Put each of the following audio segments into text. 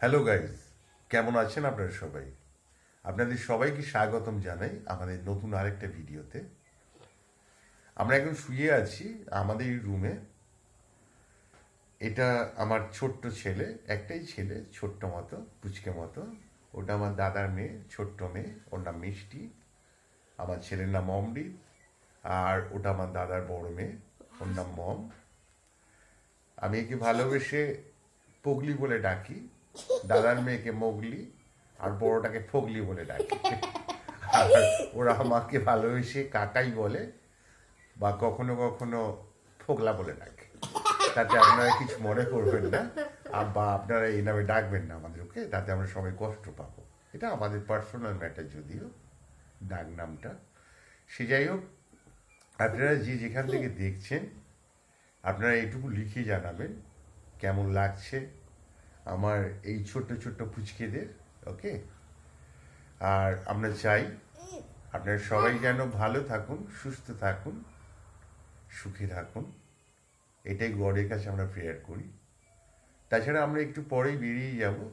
Hello guys কেমন আছেন আপনারা সবাই? আপনাদের সবাইকে স্বাগতম জানাই আমাদের নতুন আরেকটা ভিডিওতে। আমরা এখন শুয়ে আছি আমাদের রুমে এটা আমার ছোট্ট ছেলে, একটাই ছেলে, ছোট্ট মতো, পুচকে মতো। ওটা আমার দাদার মেয়ে, ছোট্ট মেয়ে। ওর নাম মিষ্টি। আমার ছেলের নাম অমৃত। আর ওটা আমার দাদার বড় মেয়ে। ওর নাম মম। আমি একে ভালোবেসে পগলি বলে ডাকি। দাদার মেয়েকে মোগলি আর বড়টাকে ফগলি বলে ডাকে। আর ওরা আমাকে ভালোবেসে কাকাই বলে বা কখনো কখনো ফোগলা বলে ডাকে। তাতে আপনারা কিছু মনে করবেন না। বা আপনারা এই নামে ডাকবেন না আমাদের ওকে তাতে আমরা সবাই কষ্ট পাবো। এটা আমাদের পার্সোনাল ম্যাটার যদিও, ডাক নামটা। সে যাই হোক, আপনারা যে যেখান থেকে দেখছেন, আপনারা এটুকু লিখে জানাবেন, কেমন লাগছে আমার এই ছোট্ট ছোট্ট পুচকেদের ওকে আর আমরা চাই আপনারা সবাই যেন ভালো থাকুন, সুস্থ থাকুন, সুখে থাকুন। এটাই গডের কাছে আমরা প্রেয়ার করি। তাছাড়া আমরা একটু পরেই বেরিয়ে যাব।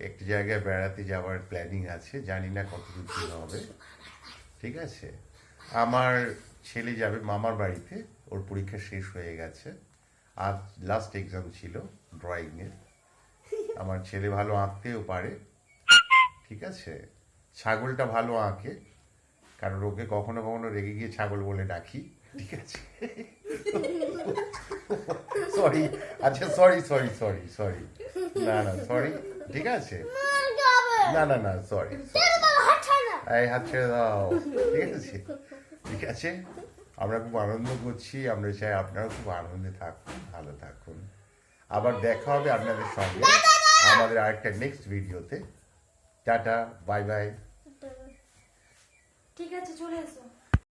একটি জায়গায় বেড়াতে যাওয়ার প্ল্যানিং আছে, জানি না কতদূর কী হবে। ঠিক আছে? আমার ছেলে যাবে মামার বাড়িতে, ওর পরীক্ষা শেষ হয়ে গেছে। আজ লাস্ট এক্সাম ছিল ড্রয়িংয়ের আমার ছেলে ভালো আঁকতেও পারে। ঠিক আছে? ছাগলটা ভালো আঁকে। কারণ ওকে কখনো কখনো রেগে গিয়ে ছাগল বলে ডাকি। ঠিক আছে? সরি আচ্ছা সরি সরি সরি সরি না না সরি ঠিক আছে? না না না সরি এই হাত ছেড়ে দাও। ঠিক আছে? ঠিক আছে? আমরা খুব আনন্দ করছি। আমরা চাই আপনারাও খুব আনন্দে থাকুন, ভালো থাকুন। আবার দেখা হবে আপনাদের সঙ্গে। আমাদের আরেকটা নেক্সট ভিডিওতে টাটা বাই বাই ঠিক আছে চলে এসো